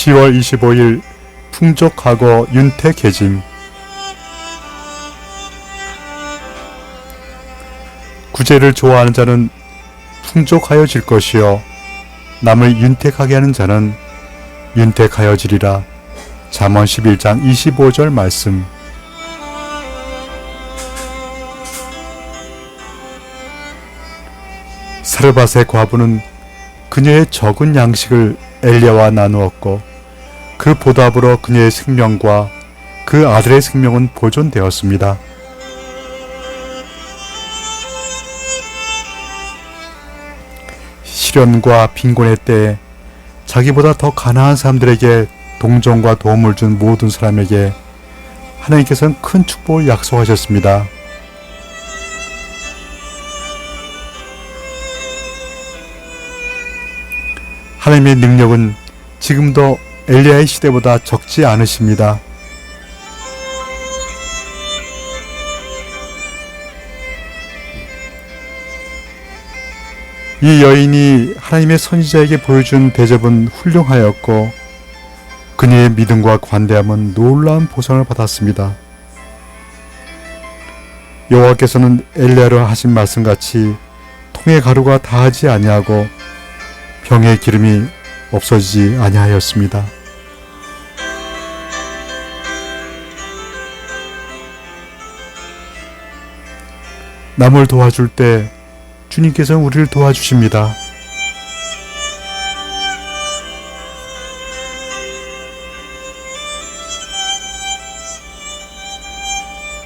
10월 25일 풍족하고 윤택해짐. 구제를 좋아하는 자는 풍족하여질 것이요. 남을 윤택하게 하는 자는 윤택하여지리라. 잠언 11장 25절 말씀. 사르밧의 과부는 그녀의 적은 양식을 엘리야와 나누었고 그 보답으로 그녀의 생명과 그 아들의 생명은 보존되었습니다. 시련과 빈곤의 때에 자기보다 더 가난한 사람들에게 동정과 도움을 준 모든 사람에게 하나님께서는 큰 축복을 약속하셨습니다. 하나님의 능력은 지금도 엘리야의 시대보다 적지 않으십니다. 이 여인이 하나님의 선지자에게 보여준 대접은 훌륭하였고 그녀의 믿음과 관대함은 놀라운 보상을 받았습니다. 여호와께서는 엘리야로 하신 말씀같이 통의 가루가 다하지 아니하고 병의 기름이 없어지지 아니하였습니다. 남을 도와줄 때 주님께서는 우리를 도와주십니다.